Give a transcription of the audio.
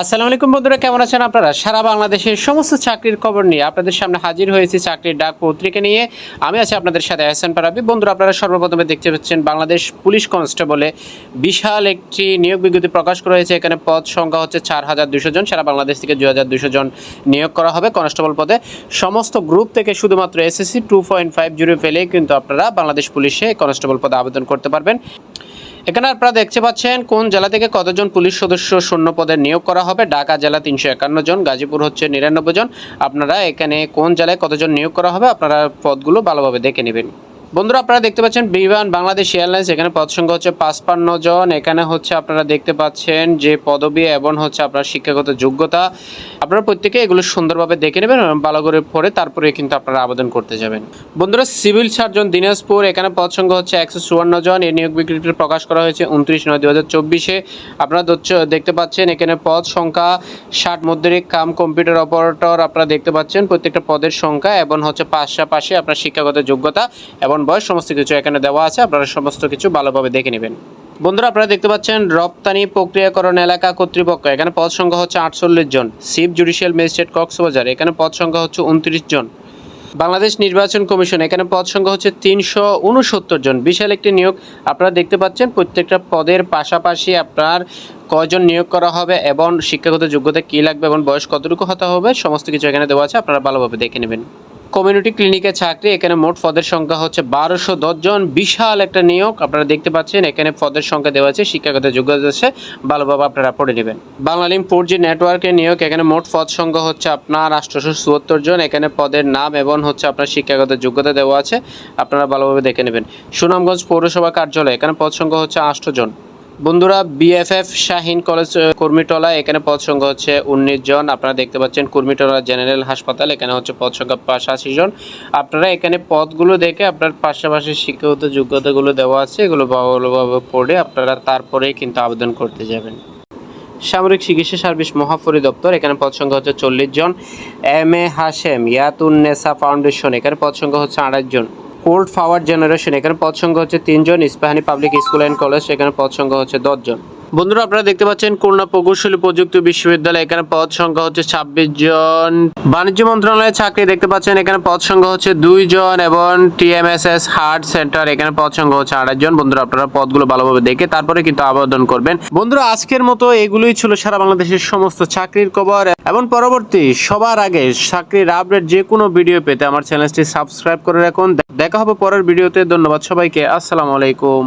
আসসালামু আলাইকুম বন্ধুরা, কেমন আছেন আপনারা? সারা বাংলাদেশের সমস্ত চাকরির খবর নিয়ে আপনাদের সামনে হাজির হয়েছি চাকরির ডাক পত্রিকা নিয়ে। আমি আছি আপনাদের সাথে আহসান পারাবি। বন্ধুরা, আপনারা সর্বপ্রথমে দেখতে পাচ্ছেন বাংলাদেশ পুলিশ কনস্টেবলে বিশাল একটি নিয়োগ বিজ্ঞপ্তি প্রকাশ করা হয়েছে। এখানে পদ সংখ্যা হচ্ছে চার হাজার দুশো জন। সারা বাংলাদেশ থেকে দুই হাজার দুশো জন নিয়োগ করা হবে কনস্টেবল পদে। সমস্ত গ্রুপ থেকে শুধুমাত্র SSC two point five zero পেলেই কিন্তু আপনারা বাংলাদেশ পুলিশে কনস্টেবল পদে আবেদন করতে পারবেন। এখানে আপনারা দেখতে পাচ্ছেন কোন জেলা থেকে কতজন পুলিশ সদস্য শূন্য পদে নিয়োগ করা হবে। ঢাকা জেলা তিনশো একান্ন জন, গাজীপুর হচ্ছে নিরানব্বই জন। আপনারা এখানে কোন জেলায় কতজন নিয়োগ করা হবে, আপনারা পদগুলো ভালোভাবে দেখে নেবেন। বন্ধুরা, আপনারা দেখতে পাচ্ছেন বিমান বাংলাদেশ এয়ারলাইন্স। এখানে পদ সংখ্যা হচ্ছে পাঁচপান্ন জন। এখানে হচ্ছে আপনারা দেখতে পাচ্ছেন যে পদবি এবং হচ্ছে আপনার শিক্ষাগত যোগ্যতা। আপনারা প্রত্যেকে এগুলো সুন্দরভাবে দেখে নেবেন এবং ভালো করে পড়ে তারপরে কিন্তু আপনারা আবেদন করতে যাবেন। বন্ধুরা, সিভিল সার্জন দিনাজপুর, এখানে পদ সংখ্যা হচ্ছে একশো চুয়ান্ন জন। এই নিয়োগ বিজ্ঞপ্তি প্রকাশ করা হয়েছে উনত্রিশ নয় দু হাজার চব্বিশে। আপনারা দেখতে পাচ্ছেন এখানে পদ সংখ্যা ষাট মধ্যরিক কাম কম্পিউটার অপারেটর আপনারা দেখতে পাচ্ছেন প্রত্যেকটা পদের সংখ্যা এবং হচ্ছে পাশাপাশি আপনার শিক্ষাগত যোগ্যতা এবং বয়স, সমস্ত কিছু এখানে দেওয়া আছে। আপনারা সমস্ত কিছু ভালোভাবে দেখে নেবেন। বন্ধুরা, আপনারা দেখতে পাচ্ছেন, রপ্তানি প্রক্রিয়াকরণ এলাকা কর্তৃপক্ষ। এখানে পদ সংখ্যা হচ্ছে আটচল্লিশ জন। Chief judicial magistrate Cox's Bazar. এখানে পদ সংখ্যা হচ্ছে উনত্রিশ জন। বাংলাদেশ নির্বাচন কমিশন, এখানে পদ সংখ্যা হচ্ছে তিনশো উনসত্তর জন। বিশাল একটি নিয়োগ। আপনারা দেখতে পাচ্ছেন, প্রত্যেকটা পদের পাশাপাশি আপনার কজন নিয়োগ করা হবে এবং শিক্ষাগত যোগ্যতা কী লাগবে এবং বয়স কতটুকু হতে হবে, সমস্ত কিছু এখানে দেওয়া আছে। আপনারা ভালোভাবে দেখে নেবেন। কমিউনিটি ক্লিনিকে চাকরি, এখানে মোট পদের সংখ্যা হচ্ছে বারোশো জন। বিশাল একটা নিয়োগ, আপনারা দেখতে পাচ্ছেন, এখানে পদের সংখ্যা দেওয়া আছে, শিক্ষাগত যোগ্যতা আছে ভালোভাবে আপনারা পড়ে নেবেন। বাংলালিম ফোর জি নেটওয়ার্কের নিয়োগ, এখানে মোট পদ সংখ্যা হচ্ছে আপনার আটশোশো চুয়াত্তর জন। এখানে পদের নাম এবং হচ্ছে আপনার শিক্ষাগত যোগ্যতা দেওয়া আছে, আপনারা ভালোভাবে দেখে নেবেন। সুনামগঞ্জ পৌরসভা কার্যালয়, এখানে পদ সংখ্যা হচ্ছে আটশো জন। বন্ধুরা বিএফএফ শাহিন কলেজ কুর্মিটলা, এখানে পদ সংখ্যা হচ্ছে উনিশ জন। আপনারা দেখতে পাচ্ছেন কুর্মিটলা জেনারেল হাসপাতাল এখানে হচ্ছে পদ সংখ্যা পাঁচাশি জন। আপনারা এখানে পদগুলো দেখে আপনার পাশাপাশি শিক্ষাগত যোগ্যতাগুলো দেওয়া আছে, এগুলো ভালোভাবে পড়ে আপনারা তারপরেই কিন্তু আবেদন করতে যাবেন। সামরিক চিকিৎসা সার্ভিস মহাপরি দপ্তর এখানে পদ সংখ্যা হচ্ছে চল্লিশ জন। M A Hashem Yatunnesa foundation, এখানে পদ সংখ্যা হচ্ছে আড়াই জন। কোল্ড পাওয়ার জেনারেশন, এখানে পদ সংখ্যা হচ্ছে তিনজন, Ispahani public school and college, এখানে পদ সংখ্যা হচ্ছে দশজন। বন্ধুরা, আপনারা দেখতে পাচ্ছেন খুলনা প্রকৌশলী প্রযুক্তি বিশ্ববিদ্যালয়। এখানে পদ সংখ্যা হচ্ছে ছাব্বিশ জন। বাণিজ্য মন্ত্রণালয়ের চাকরি দেখতে পাচ্ছেন, এখানে পদ সংখ্যা হচ্ছে দুই জন এবং টিএমএসএস হার্ট সেন্টার, এখানে পদ সংখ্যা হচ্ছে আড়াই জন। বন্ধুরা, আপনারা পদগুলো ভালোভাবে দেখে তারপরে কিন্তু আবেদন করবেন। বন্ধুরা, আজকের মতো এগুলোই ছিল সারা বাংলাদেশের সমস্ত চাকরির খবর। এবং পরবর্তী, সবার আগে চাকরির আপডেট যে কোনো ভিডিও পেতে আমার চ্যানেলটি সাবস্ক্রাইব করে রাখুন। দেখা হবে পরের ভিডিওতে ধন্যবাদ সবাইকে। আসসালামু আলাইকুম।